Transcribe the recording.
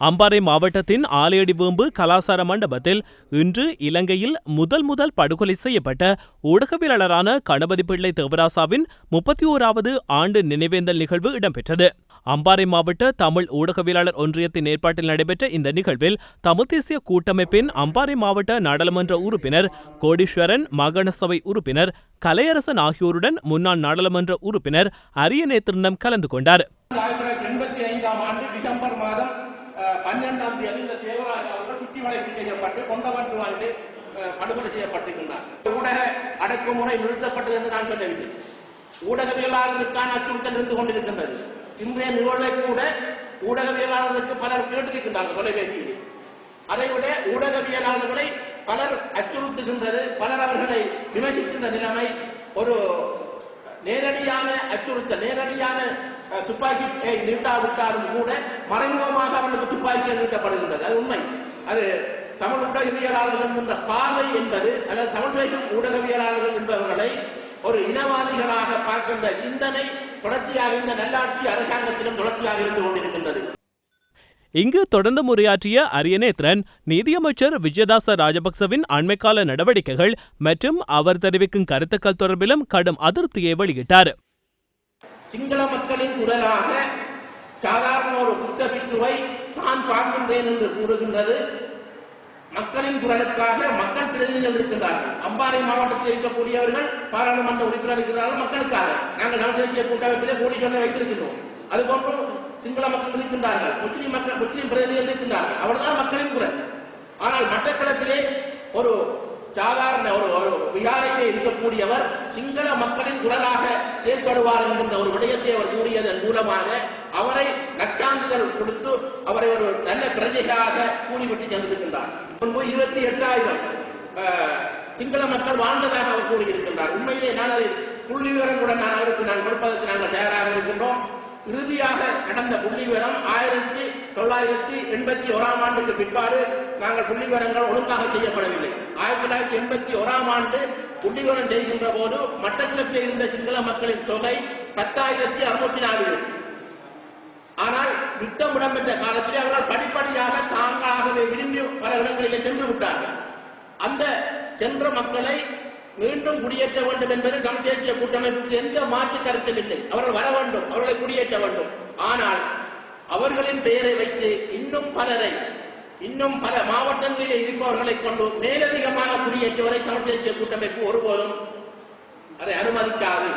அம்பாறை மாவட்டத்தின் ஆலையடிவேம்பு கலாசார மண்டபத்தில் இன்று இலங்கையில் முதல் முதல் படுகொலை செய்யப்பட்ட ஊடகவியலாளரான கணபதி பிள்ளை தேவராசாவின் முப்பத்தி ஓராவது ஆண்டு நினைவேந்தல் நிகழ்வு இடம்பெற்றது. அம்பாறை மாவட்ட தமிழ் ஊடகவியலாளர் ஒன்றியத்தின் ஏற்பாட்டில் நடைபெற்ற இந்த நிகழ்வில் தமிழ் தேசிய கூட்டமைப்பின் அம்பாறை மாவட்ட நாடாளுமன்ற உறுப்பினர் கோடீஸ்வரன் மாகாண சபை உறுப்பினர் கலையரசன் ஆகியோருடன் முன்னாள் நாடாளுமன்ற உறுப்பினர் அரியநேத்திரனம் கலந்து கொண்டார். ஆயிரத்தி தொள்ளாயிரத்தி எண்பத்தி ஐந்தாம் ஆண்டு டிசம்பர் மாதம் பன்னெண்டாம் தேதி இந்த தேவராஜ் அவர்கள் சுற்றி வளைப்பு செய்யப்பட்டு கொண்டவன்று வந்து படுகொலை செய்யப்பட்டிருக்கின்றார். ஊடக அடக்குமுறை நிறுத்தப்பட்டது என்று நான் சொல்லவில்லை. ஊடகவியலாளர்களுக்கான அச்சுறுத்தல் இருந்து கொண்டிருக்கின்றது. இன்றைய நிகழ்வை கூட ஊடகவியலாளர்களுக்கு பலர் கேட்டிருக்கின்றார்கள் தொலைபேசியில். அதைவிட ஊடகவியலாளர்களை பலர் அச்சுறுத்துகின்றது பலர் அவர்களை விமர்சிக்கின்ற நிலைமை ஒரு நேரடியான அச்சுறுத்தல் நேரடியான துப்பாக்கி நீட்டாவிட்டாலும் கூட மறைமுகமாக அவர்களுக்கு துப்பாக்கி நீட்டப்படுகின்றது அது உண்மை. அது தமிழ் ஊடகவியலாளர்கள் என்ற பார்வை என்பது அல்லது தமிழ் பேசும் ஊடகவியலாளர்கள் என்பவர்களை ஒரு இனவாதிகளாக பார்க்கின்ற சிந்தனை தொடர்ச்சியாக இந்த நல்லாட்சி அரசாங்கத்திலும் தொடர்ச்சியாக இருந்து கொண்டிருக்கின்றது. இங்கு தொடர்ந்து உரையாற்றிய அரியநேத்ரன் நீதியமைச்சர் விஜயதாச ராஜபக்சவின் அண்மைக்கால நடவடிக்கைகள் மற்றும் அவர் தெரிவிக்கும் கருத்துக்கள் தொடர்பிலும் கடும் அதிருப்தியை வெளியிட்டார். சிங்கள மக்களின் குரலாக சாதாரண ஒரு குற்றப்பித்துவை தான் பார்க்கின்றேன் என்று கூறுகின்றது. மக்களின் குரலுக்காக மக்கள் பிரதிநிதிகள் இருக்கின்றார்கள். அம்பாறை மாவட்டத்தில் இருக்கக்கூடியவர்கள் பாராளுமன்ற உறுப்பினர் இருக்கிறார்கள் மக்களுக்காக. நாங்கள் தமிழ் தேசிய கூட்டமைப்பிலே கோடீஸ்வரனை வைத்திருக்கின்றோம். அதுபோன்று சிங்கள மக்கள் இருக்கின்றார்கள். முஸ்லிம் மக்கள் முஸ்லிம் பிரதிநிதிகள் இருக்கின்றார்கள். அவர்தான் மக்களின் குரல். ஆனால் மட்டக்களப்பிலே ஒரு சாதாரண ஒரு விகாரையிலே இருக்கக்கூடியவர் சிங்கள மக்களின் குரலாக செயல்படுவார் என்கின்ற ஒரு விடயத்தை அவர் கூறியதன் மூலமாக அவரை நற்சான்றிதழ் கொடுத்து அவரை ஒரு நல்ல பிரஜையாக கூறிவிட்டு சென்றிருக்கின்றார். முன்பு இருபத்தி எட்டாயிரம் சிங்கள மக்கள் வாழ்ந்ததாக அவர் கூறியிருக்கின்றார். உண்மையிலே நான் அதை புள்ளி விவரங்களுடன் நான் அவருக்கு நான் கொடுப்பதற்கு இறுதியாக நடந்த புள்ளிவரம் ஆயிரத்தி தொள்ளாயிரத்தி எண்பத்தி ஓராம் ஆண்டுக்கு பிற்பாடு நாங்கள் புள்ளிவரங்கள் ஒழுங்காக செய்யப்படவில்லை. ஆயிரத்தி தொள்ளாயிரத்தி எண்பத்தி ஓராம் ஆண்டு புள்ளிவரம் செய்கின்ற போது மட்டக்கிழப்பில் இருந்த சிங்கள மக்களின் தொகை பத்தாயிரத்தி அறுநூற்றி நாலு ஆனால் யுத்தம் இடம்பெற்ற காலத்தில் அவர்கள் படிப்படியாக தாங்களாகவே விரும்பி பல இடங்களிலே சென்று விட்டார்கள். அந்த சென்ற மக்களை மீண்டும் குடியேற்ற வேண்டும் என்பது தமிழ் தேசிய கூட்டமைப்புக்கு எந்த மாற்று கருத்தும் இல்லை. அவர்கள் வர வேண்டும் அவர்களை குடியேற்ற வேண்டும். ஆனால் அவர்களின் பெயரை வைத்து இன்னும் பலரை இன்னும் பல மாவட்டங்களில் இருப்பவர்களை கொண்டு மேலதிகமாக குடியேற்றுவதை தமிழ் தேசிய கூட்டமைப்பு ஒருபோதும் அதை அனுமதிக்காது.